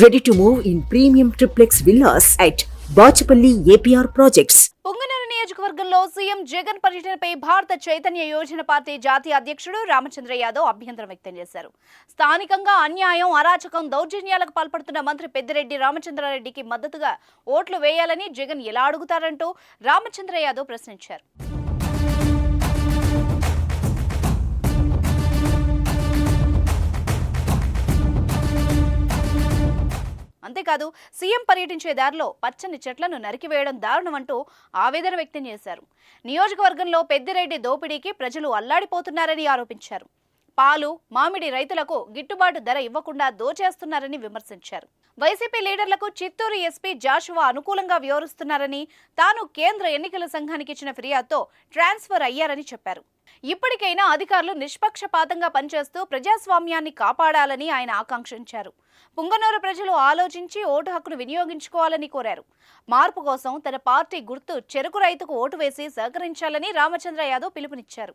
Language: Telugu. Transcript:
Ready to move in premium triplex villas at Bachupally APR projects Punganur నియోజకవర్గంలో సీఎం జగన్ పర్యటనపై భారత చైతన్య యోజన పార్టీ జాతీయ అధ్యక్షుడు రామచంద్ర యాదవ్ అభ్యంతరం వ్యక్తం చేశారు. స్థానికంగా అన్యాయం అరాచకం దౌర్జన్యాలకు పాల్పడుతున్న మంత్రి పెద్దిరెడ్డి రామచంద్రారెడ్డికి మద్దతుగా ఓట్లు వేయాలని జగన్ ఎలా అడుగుతారంటూ రామచంద్ర యాదవ్ ప్రశ్నించారు. అంతేకాదు సీఎం పర్యటించే దారిలో పచ్చని చెట్లను నరికివేయడం దారుణమంటూ ఆవేదన వ్యక్తం చేశారు. నియోజకవర్గంలో పెద్దిరెడ్డి దోపిడీకి ప్రజలు అల్లాడిపోతున్నారని ఆరోపించారు. పాలు మామిడి రైతులకు గిట్టుబాటు ధర ఇవ్వకుండా దోచేస్తున్నారని విమర్శించారు. వైసీపీ లీడర్లకు చిత్తూరు ఎస్పీ జాషువా అనుకూలంగా వ్యవహరిస్తున్నారని తాను కేంద్ర ఎన్నికల సంఘానికి ఇచ్చిన ఫిర్యాదుతో ట్రాన్స్ఫర్ అయ్యారని చెప్పారు. ఇప్పటికైనా అధికారులు నిష్పక్షపాతంగా పనిచేస్తూ ప్రజాస్వామ్యాన్ని కాపాడాలని ఆయన ఆకాంక్షించారు. పుంగనూరు ప్రజలు ఆలోచించి ఓటు హక్కును వినియోగించుకోవాలని కోరారు. మార్పు కోసం తన పార్టీ గుర్తు చెరుకు రైతుకు ఓటు వేసి సహకరించాలని రామచంద్ర యాదవ్ పిలుపునిచ్చారు.